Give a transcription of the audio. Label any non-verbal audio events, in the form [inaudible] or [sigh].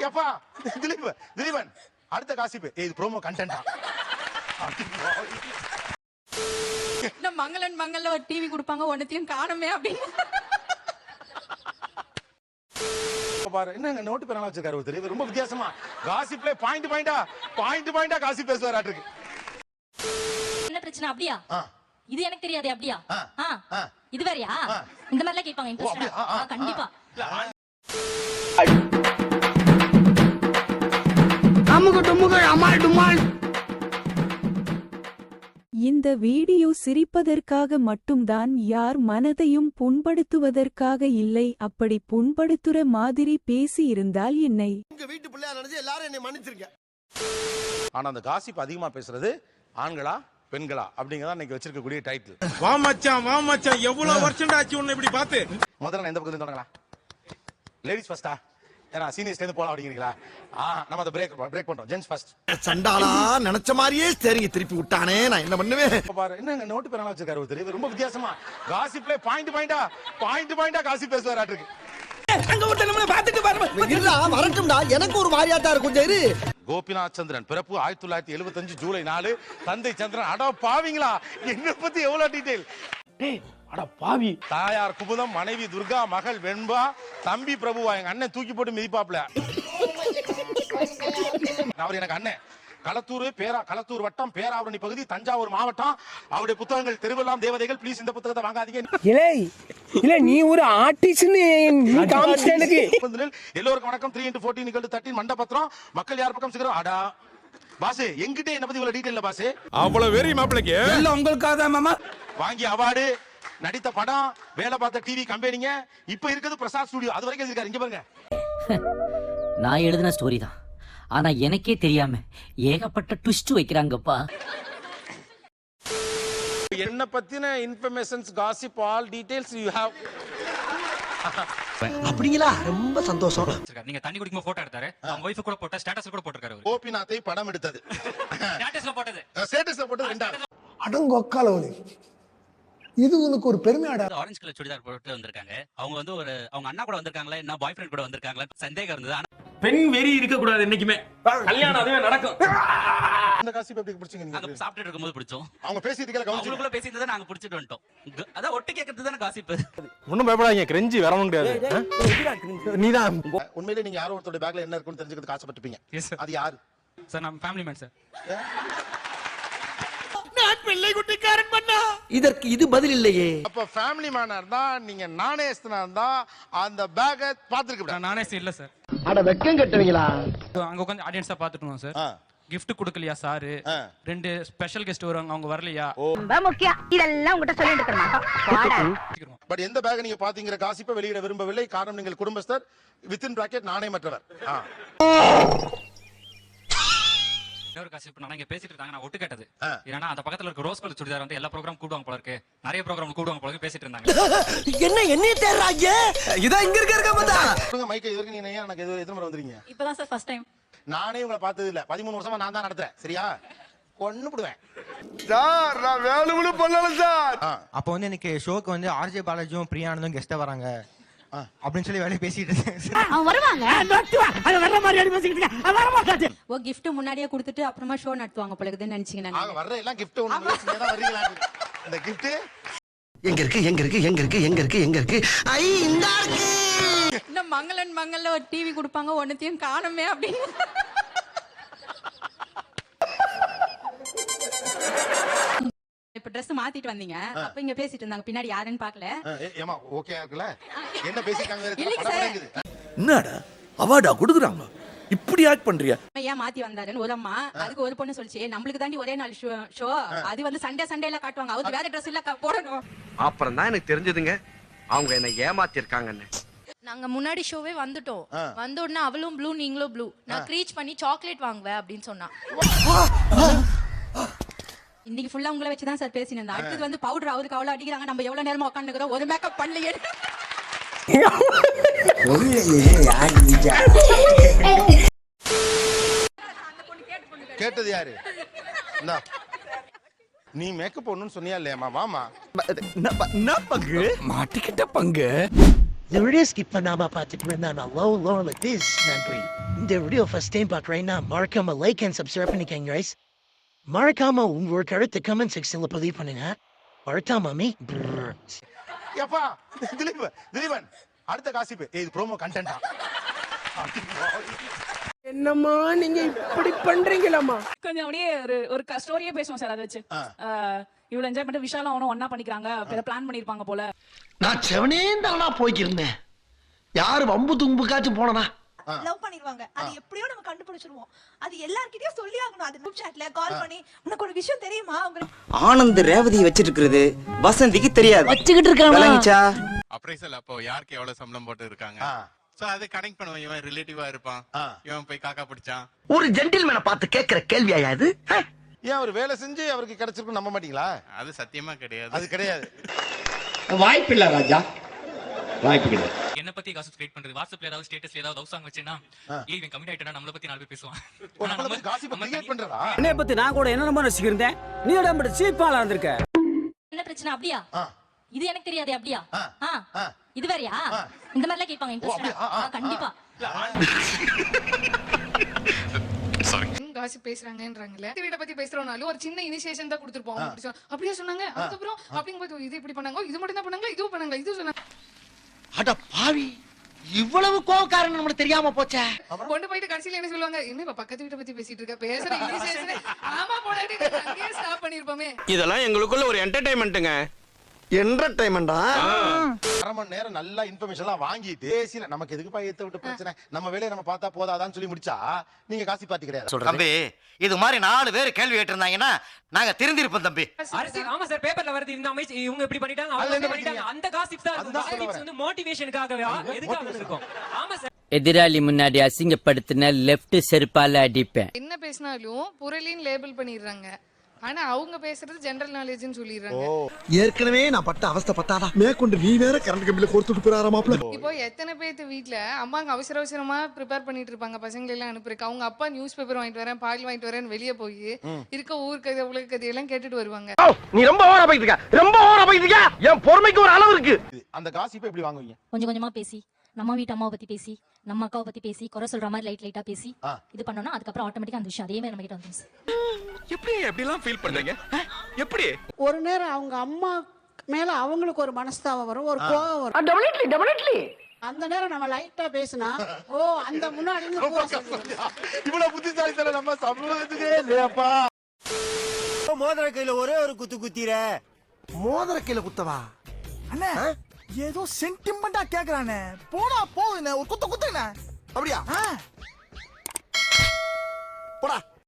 எப்பா? திலீப் திலீபன் அடுத்த காசிப்பு. இது ப்ரோமோ கண்டென்ட்டா இன்னும் மங்களன் மங்கல்ல ஒரு டிவி கொடுப்பாங்க ஒன்னத்தையும் காணுமே அப்படின்னு. பாரு என்னங்க நோட்டு பேரெல்லாம் வச்சிருக்காரு ஒருத்தர் ரொம்ப வித்தியாசமா. காசிப்ல பாயிண்ட் பாயிண்டா பாயிண்ட் பாயிண்டா காசிப் பேசுவாராட்டு என்ன பிரச்சனை அப்படியா? இது எனக்கு தெரியாது அப்படியா. இது வேறயா. இந்த கேட்பாங்க? ஆ, ஆ, இன்ட்ரெஸ்டா கண்டிப்பா. டுமால் இந்த வீடியோ சிரிப்பதற்காக மட்டும்தான் யார் மனதையும் புண்படுத்துவதற்காக இல்லை அப்படி புண்படுத்துற மாதிரி பேசி இருந்தால் என்னை. உங்க வீட்டு பிள்ளையா நினைச்சு எல்லாரும் என்னை மன்னிச்சிருங்க. ஆனா அந்த காசிப் அதிகமா பேசுறது ஆண்களா பெண்களா? அப்படிங்கறத இன்னைக்கு வச்சிருக்கக்கூடிய டைட்டில் வா மச்சான் வா மச்சான். எவ்வளவு வருஷம் ஆச்சு உன்னை இப்படி பார்த்து? முதல்ல நான் எந்த பக்கத்துல தொடங்கலாம் லேடிஸ் ஃபர்ஸ்டா ஏன்னா சீனியர்ஸ்ல இருந்து போலாம் அப்படிங்கிறீங்களா? ஆ நம்ம அதை பிரேக் பிரேக் பண்றோம். ஜென்ஸ் ஃபர்ஸ்ட் சண்டாளா நினைச்ச மாதிரியே சரிங்க திருப்பி விட்டானே நான் என்ன பண்ணுவேன்? பாரு என்னங்க நோட்டு பேரெல்லாம் வச்சிருக்காரு ஒருத்தர் இவர் ரொம்ப வித்தியாசமா. காசிப்ல பாயிண்ட் பாயிண்டா பாயிண்ட் பாயிண்டா காசிப் பேசுவாராட்டு இல்ல வரட்டும்டா. எனக்கு ஒரு மாதிரியாட்டா இருக்கும் இரு கோபிநாத் சந்திரன் பிறப்பு ஆயிரத்தி தொள்ளாயிரத்தி எழுபத்தஞ்சு ஜூலை நாலு. தந்தை சந்திரன் அட பாவிங்களா? என்ன பத்தி எவ்வளவு டீடைல் அட பாவி. தாயார் குமுதம் மனைவி துர்கா மகள் வெண்பா தம்பி பிரபுவா எங்க அண்ணன் தூக்கி போட்டு மிதிப்பாப்ல. அவர் எனக்கு அண்ணன். களத்தூர் பேரா களத்தூர் வட்டம் பேராவரணி பகுதி தஞ்சாவூர் மாவட்டம். அவருடைய புத்தகங்கள் தெருவெல்லாம் தேவதைகள் ப்ளீஸ் இந்த புத்தகத்தை வாங்காதீங்க. இலே இல்ல நீ ஒரு ஆர்டிஸ்ட்னு எல்லோருக்கும் வணக்கம். த்ரீ இன்டு ஃபோர்டீன் நிகழ்வு தட்டின் மண்டபத்திரம். மக்கள் யார் பக்கம் சிக்கிறோம் அடா. பாசு எங்கிட்ட என்ன பத்தி இவ்வளவு டீடைல் பாசு? அவ்வளவு வெறி மாப்பிளைக்கு. இல்ல உங்களுக்காக தான் மாமா. வாங்கிய அவார்டு. நடித்த படம் வேலை பார்த்த டிவி கம்பெனிங்க இப்ப இருக்கிறது பிரசாத் ஸ்டுடியோ அது வரைக்கும் இருக்காரு இங்க பாருங்க. [laughs] நான் எழுதின ஸ்டோரி தான். ஆனா எனக்கே தெரியாம ஏகப்பட்ட ட்விஸ்ட் வைக்கிறாங்கப்பா. என்ன பத்தின informations gossip all details you have அப்படிங்களா? ரொம்ப சந்தோஷம். நீங்க தண்ணி குடிக்கும் போட்டோ எடுத்தாரு. அவங்க ஒய்ஃப் கூட போட்ட ஸ்டேட்டஸ்ல கூட போட்டிருக்காரு அவரு. கோபிநாத்தை படம் எடுத்தது. [laughs] ஸ்டேட்டஸ்ல போட்டது. ஸ்டேட்டஸ்ல போட்டது ரெண்டாவது. அடங்கொக்காலவலி இது உனக்கு ஒரு பெருமையாடா ஆரஞ்சு கலர் சுடிதார் போட்டு வந்திருக்காங்க. அவங்க வந்து ஒரு அவங்க அண்ணா கூட வந்திருக்காங்களா? என்ன பாய் ஃப்ரெண்ட் கூட வந்திருக்காங்களா? சந்தேகம் இருந்தது. ஆனா பெண் வெறி இருக்க கூடாது என்னைக்குமே. கல்யாணம் அதுவே நடக்கும். இந்த காசிப் எப்படி பிடிச்சீங்க நாங்க? நீங்க சாப்பிட்டுட்டு இருக்கும்போது பிடிச்சோம். அவங்க பேசிட்டு இருக்கல கவனிச்சு அவங்களுக்குள்ள பேசிட்டு நாங்க பிடிச்சிட்டு வந்துட்டோம். அதான் ஒட்டு கேட்கறது தானே காசிப்பு ஒண்ணும் பயப்படாதீங்க கிரெஞ்சி வரவும் முடியாது நீதான். உண்மையிலே நீங்க யாரோ ஒருத்தரோட பேக்ல என்ன இருக்குன்னு எஸ் சார் அது யாரு? சார் நம்ம ஃபேமிலி மேன் சார் இதற்கு இது பதில் இல்லையே. அப்ப ஃபேமிலி மேனா இருந்தா நீங்க நாணயஸ்தனா இருந்தா அந்த பேக்கை பாத்துருக்க நானே இல்ல சார் அட வெக்கம் கட்டுவீங்களா? அங்க உட்காந்து ஆடியன்ஸா பாத்துட்டு சார் gift கொடுக்கலையா சாரு. ரெண்டு ஸ்பெஷல் கெஸ்ட் வருவாங்க அவங்க வரலையா? ரொம்ப முக்கியம். இதெல்லாம் உங்ககிட்ட சொல்லிட்டு இருக்க மாட்டோம். பட் எந்த பேக் நீங்க பாத்தீங்கிற காசிப்பை வெளியிட விரும்பவில்லை. காரணம் நீங்கள் குடும்பஸ்தர் வித்தின் பிராக்கெட் நாணயமற்றவர் இன்னொரு காசிப்பு நான் இங்க பேசிட்டு இருந்தாங்க நான் ஒட்டு கேட்டது. ஏன்னா அந்த பக்கத்துல இருக்க ரோஸ் கலர் சுடிதார் வந்து எல்லா ப்ரோக்ராம் கூடுவாங்க போல இருக்கு. நிறைய ப்ரோக்ராம் கூடுவாங்க போல இருக்கு பேசிட்டு இருந்தாங்க. [laughs] என்ன என்னைய தேடுறாங்க? இதான் இங்க இருக்க இருக்க சொல்லுங்க மைக்கை இது வரைக்கும் நீங்க ஏன் எனக்கு எது எத்தனை முறை வந்துறீங்க இப்பதான் சார் ஃபர்ஸ்ட் டைம் நானே உங்களை பார்த்தது இல்ல பதிமூணு வருஷமா நான் தான் நடத்துறேன். சரியா? கொன்னு போடுவேன். சார் நான் வேணும்னு பண்ணல சார். அப்போ வந்து எனக்கு ஷோக்கு வந்து ஆர்ஜே பாலாஜியும் பிரியானந்தும் கெஸ்டா வராங்க. அப்படின்னு சொல்லி வேலையை பேசிட்டு வருவாங்க. அது வர்ற மாதிரி அடி பேசிக்கிட்டு வர ஓ gift முன்னாடியே கொடுத்துட்டு அப்புறமா ஷோ நடத்துவாங்க போல இருக்குதுன்னு நினைச்சீங்க வர்ற எல்லாம் கிஃப்ட் இந்த கிஃப்ட் எங்க இருக்கு எங்க இருக்கு எங்க இருக்கு எங்க இருக்கு எங்க இருக்கு? ஐ இந்த இருக்கு! இன்னும் மங்களன் மங்கல்ல ஒரு டிவி கொடுப்பாங்க ஒன்னத்தையும் காணுமே அப்படின்னு. இப்ப Dress மாத்திட்டு வந்தீங்க. அப்ப இங்க பேசிட்டு இருந்தாங்க. பின்னாடி யாருன்னு பாக்கல ஏமா ஓகே இருக்குல்ல? என்ன. நடக்குது. என்னடா? அவார்டா கொடுக்குறாங்க. இப்படி ஆக்ட் பண்றியா? ஏன் மாத்தி வந்தாருன்னு ஒரு அம்மா அதுக்கு ஒரு பொண்ணு சொல்லிச்சு நம்மளுக்கு தாண்டி ஒரே நாள் ஷோ அது வந்து சண்டே சண்டேல காட்டுவாங்க. அவருக்கு வேற Dress இல்ல போடணும். அப்புறம் தான் எனக்கு தெரிஞ்சதுங்க அவங்க என்ன ஏமாத்தி இருக்காங்கன்னு நாங்க முன்னாடி ஷோவே வந்துட்டோம். வந்த உடனே அவளும் ப்ளூ நீங்களும் ப்ளூ நான் க்ரீச் பண்ணி சாக்லேட் வாங்குவேன் அப்படின்னு சொன்னா இன்னைக்கு ஃபுல்லா உங்களை வச்சு தான் சார் பேசினேன். அடுத்தது வந்து பவுடர் அவருக்கு அவ்வளவு அடிக்கிறாங்க. நம்ம எவ்வளவு நேரமா உட்காந்துக்கிறோம் ஒரு மேக்கப் பண்ணலையே. கேட்டது யாரு? இந்தா. நீ மேக்கப் ஒண்ணுன்னு சொன்னியா இல்லையாமா வாமா என்ன பங்கு? மாட்டிக்கிட்ட பங்கு. இந்த வீடியோ ஸ்கிப் பண்ணாம பார்த்துட்டு இருந்தா நான் லோ லோ லைக் திஸ் நன்றி. இந்த வீடியோ ஃபர்ஸ்ட் டைம் பார்க்குறேன்னா மறக்காம லைக் அண்ட் சப்ஸ்கிரைப் பண்ணிக்கங்க ரைஸ் மறக்காம உங்க கருத்து கமெண்ட் செக்ஷன்ல பதிவு பண்ணுங்க. மறக்காம மீ எப்பா? திலீப் திலீபன் அடுத்த காசிப்பு. ஏய், இது ப்ரோமோ கண்டென்ட்டா என்னம்மா நீங்க இப்படி பண்றீங்களம்மா? கொஞ்சம் அப்படியே ஒரு ஒரு ஸ்டோரியே பேசுவோம் சார் அதை வச்சு. இவ்வளவு என்ஜாய் பண்ணிட்டு விஷாலும் அவனும் ஒன்னா பண்ணிக்கிறாங்க. பிளான் பண்ணிருப்பாங்க போல. நான் செவனே தானா போய்க்கிருந்தேன். யாரு வம்பு தும்புக்காச்சும் போனனா? லவ் பண்ணிடுவாங்க. அது எப்படியோ நம்ம கண்டுபிடிச்சிருவோம். அது எல்லார்கிட்டயும் சொல்லி ஆகணும் அது குரூப் சாட்ல கால் பண்ணி உனக்கு ஒரு விஷயம் தெரியுமா? உங்களுக்கு ஆனந்த் ரேவதி வச்சிட்டு இருக்கிறது வசந்திக்கு தெரியாது. வச்சுக்கிட்டு இருக்காங்களா அப்ரைசல் அப்போ யாருக்கு எவ்வளவு சம்பளம் போட்டு இருக்காங்க? சோ அது கனெக்ட் பண்ணுவோம். இவன் ரிலேட்டிவா இருப்பான். இவன் போய் காக்கா பிடிச்சான். ஒரு ஜென்டில்மேனை பார்த்து கேட்கிற கேள்வியா இது? ஏன் அவர் வேலை செஞ்சு அவருக்கு கிடைச்சிருக்கும் நம்ப மாட்டீங்களா? அது சத்தியமா கிடையாது. அது கிடையாது. வாய்ப்பில்லை ராஜா. வாய்ப்பு கிடையாது என்ன பத்தி காசு கிரியேட் பண்றது? வாட்ஸ்அப்ல ஏதாவது ஸ்டேட்டஸ்ல ஏதாவது லவ் சாங் வச்சேன்னா ஏய் இவன் கமிட் ஆயிட்டா நம்மள பத்தி நாலு பேர் பேசுவான் gossip create பண்றதா? என்னைய பத்தி நான் கூட என்ன நம்ப ரசிக்கிறேன் நீ உடம்பு சீப்பாலா இருந்திருக்க? என்ன பிரச்சனை அப்படியா. இது எனக்கு தெரியாது அப்படியா. இது வேறயா? இந்த மாதிரி எல்லாம் கேட்பாங்க இன்ட்ரெஸ்டா கண்டிப்பா. காசி பேசுறாங்கன்றாங்கல்ல. வீட்டை பத்தி பேசுறோம்னாலும் ஒரு சின்ன இனிஷியேஷன் தான் கொடுத்துருப்போம் அப்படியே சொன்னாங்க. அதுக்கப்புறம் அப்படிங்கும்போது இது இப்படி பண்ணாங்க இது மட்டும் தான் பண்ணாங்க இதுவும் பண்ணாங்க இது சொன்னாங்க. அட பாவி இவ்வளவு கோவக்காரன் நம்மளுக்கு தெரியாம போச்சே. கொண்டு போயிட்டு கடைசியில என்ன சொல்லுவாங்க? என்ன இப்ப பக்கத்து வீட்டை பத்தி பேசிட்டு இருக்க? பேசுற [laughs] ஆமா போடாட்டி அங்கேயே ஸ்டாப் பண்ணிருப்போமே. இதெல்லாம் எங்களுக்குள்ள ஒரு என்டர்டைன்மெண்ட்டுங்க என்டர்டைன்மெண்டா அரை மணி நேரம் நல்லா இன்ஃபர்மேஷன் எல்லாம் வாங்கிட்டு பேசில நமக்கு எதுக்குப்பா ஏத்த விட்டு பிரச்சனை? நம்ம வேலையை நம்ம பார்த்தா போதாதான்னு சொல்லி முடிச்சா நீங்க காசி பார்ட்டி கிடையாது. தம்பி இது மாதிரி நாலு பேர் கேள்வி கேட்டிருந்தாங்கன்னா நாங்க திருந்திருப்போம் தம்பி. அரசு ஆமா சார் பேப்பர்ல வருது இந்த அமைச்சு இவங்க இப்படி பண்ணிட்டாங்க அவங்க என்ன இப்படி பண்ணிட்டாங்க. அந்த காசிப்ஸ் தான் இருக்கும். வரேன். வந்து மோட்டிவேஷனுக்காகவே எதுக்காக. இருக்கும் ஆமா சார். எதிராளி முன்னாடி அசிங்கப்படுத்தின லெஃப்ட் செருப்பால அடிப்பேன். என்ன பேசினாலும் புரளின்னு லேபிள் பண்ணிடுறாங்க. ஆனா அவங்க பேசுறது ஜெனரல் நாலேஜ்னு சொல்லிடுறாங்க. ஏற்கனவே நான் பட்ட அவஸ்தை பத்தாதா? மேற்கொண்டு நீ வேற கரண்ட் கம்பியில கொடுத்துட்டு போறாராமாப்ல இப்போ எத்தனை பேர்த்து வீட்ல அம்மாங்க அவசர அவசரமா ப்ரிப்பேர் பண்ணிட்டு இருப்பாங்க பசங்களை எல்லாம் அனுப்புறதுக்கு. அவங்க அப்பா நியூஸ் பேப்பர் வாங்கிட்டு வரேன் பால் வாங்கிட்டு வரேன் வெளியே போய் இருக்க ஊர் கதை உலக கதையெல்லாம் கேட்டுட்டு வருவாங்க. நீ ரொம்ப ஓவரா போயிட்டு இருக்க. ரொம்ப ஓவரா போயிட்டு இருக்க. என் பொறுமைக்கு ஒரு அளவு இருக்கு. அந்த காசிப்பை எப்படி வாங்குவீங்க? கொஞ்சம் கொஞ்சமா பேசி நம்ம வீட்டு அம்மாவை பத்தி பேசி நம்ம அக்காவை பத்தி பேசி குறை சொல்ற மாதிரி லைட் லைட்டா பேசி. இது பண்ணோம்னா அதுக்கப்புறம் ஆட்டோமேட்டிக்கா அந்த விஷயம் அதே மாதிரி நம்ம கிட்ட வந்துரும் சார் எப்படி எப்படி எல்லாம் ஃபீல் பண்றீங்க எப்படி? ஒரு நேரம் அவங்க அம்மா மேல அவங்களுக்கு ஒரு மனஸ்தாபம் வரும் ஒரு கோவம் வரும். அந்த நேரம் நம்ம லைட்டா பேசினா ஓ அந்த முன்னாடி. இவ்வளவு புத்திசாலித்தனம் நம்ம சமூகத்துக்கே இல்லையாப்பா? மோதிர கையில ஒரே ஒரு குத்து குத்திர. மோதிர கையில குத்தவா? அண்ணா ஏதோ சென்டிமெண்டா கேக்குறானே. போடா போகுதுண்ணே ஒரு குத்து குத்துண்ணே. அப்படியா? போடா.